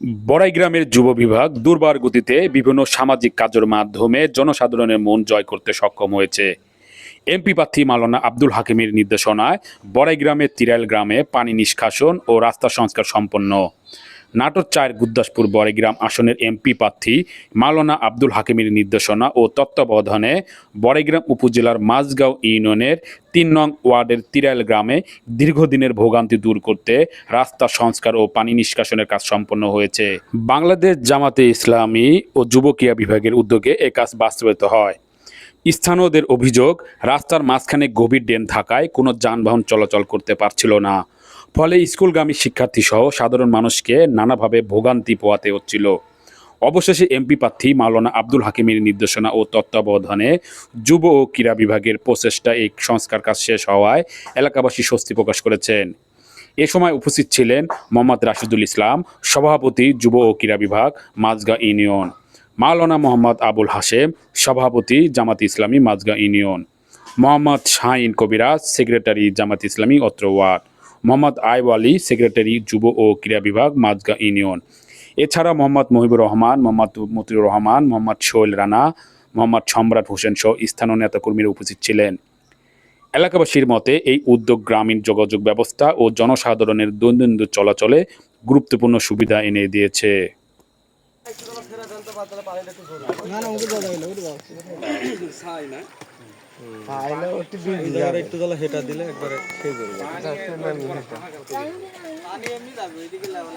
বড়াই গ্রামের যুব বিভাগ দুর্বার গতিতে বিভিন্ন সামাজিক কাজের মাধ্যমে জনসাধারণের মন জয় করতে সক্ষম হয়েছে। এমপি প্রার্থী মালানা আব্দুল হাকিমের নির্দেশনায় বড়াই গ্রামের তিরাইল গ্রামে পানি নিষ্কাশন ও রাস্তা সংস্কার সম্পন্ন। নাটোর চার গুদ্দাসপুর বড়াইগ্রাম আসনের এমপি প্রার্থী মাওলানা আব্দুল হাকিমের নির্দেশনা ও তত্ত্বাবধানে বড়াইগ্রাম উপজেলার মাঝগাঁও ইউনিয়নের তিন নং ওয়ার্ডের তিরাইল গ্রামে দীর্ঘদিনের ভোগান্তি দূর করতে রাস্তা সংস্কার ও পানি নিষ্কাশনের কাজ সম্পন্ন হয়েছে। বাংলাদেশ জামাতে ইসলামী ও যুবকিয়া বিভাগের উদ্যোগে এ কাজ বাস্তবায়িত হয়। স্থানীয়দের অভিযোগ, রাস্তার মাঝখানে গভীর ড্রেন থাকায় কোনো যানবাহন চলাচল করতে পারছিল না। ফলে স্কুলগামী শিক্ষার্থী সহ সাধারণ মানুষকে নানাভাবে ভোগান্তি পোয়াতে হচ্ছিল। অবশেষে এমপি প্রার্থী মাওলানা আব্দুল হাকিমের নির্দেশনা ও তত্ত্বাবধানে যুব ও ক্রীড়া বিভাগের প্রচেষ্টা এই সংস্কার কাজ শেষ হওয়ায় এলাকাবাসী স্বস্তি প্রকাশ করেছেন। এ সময় উপস্থিত ছিলেন মোহাম্মদ রাশিদুল ইসলাম, সভাপতি যুব ও ক্রীড়া বিভাগ, মাজগা ইউনিয়ন, মাওলানা মোহাম্মদ আবুল হাশেম, সভাপতি জামাত ইসলামী, মাজগা ইউনিয়ন, মোহাম্মদ শাহিন কবিরাজ, সেক্রেটারি জামাত ইসলামী, অত্র ওয়ার্ড। মোহাম্মদ আইওয়ালি সেক্রেটারি, যুব ও ক্রীড়া বিভাগ মাজগা ইউনিয়ন। এছাড়া মোহাম্মদ মহিবুর রহমান, মোহাম্মদ মতিউর রহমান, মোহাম্মদ সোহেল রানা, মোহাম্মদ সম্রাট হোসেন সহ স্থানীয় নেতাকর্মীরা উপস্থিত ছিলেন। এলাকাবাসীর মতে, এই উদ্যোগ গ্রামীণ যোগাযোগ ব্যবস্থা ও জনসাধারণের দৈনন্দিন চলাচলে গুরুত্বপূর্ণ সুবিধা এনে দিয়েছে। না না ওকে দাও দাও ওকে দাও। ছাই না? আইলে ওটি এই বিজি একটু তাহলে হেটা দিলে একবারে খেয়ে যাবে পানি এমনি যাবে এদিকে লেভেল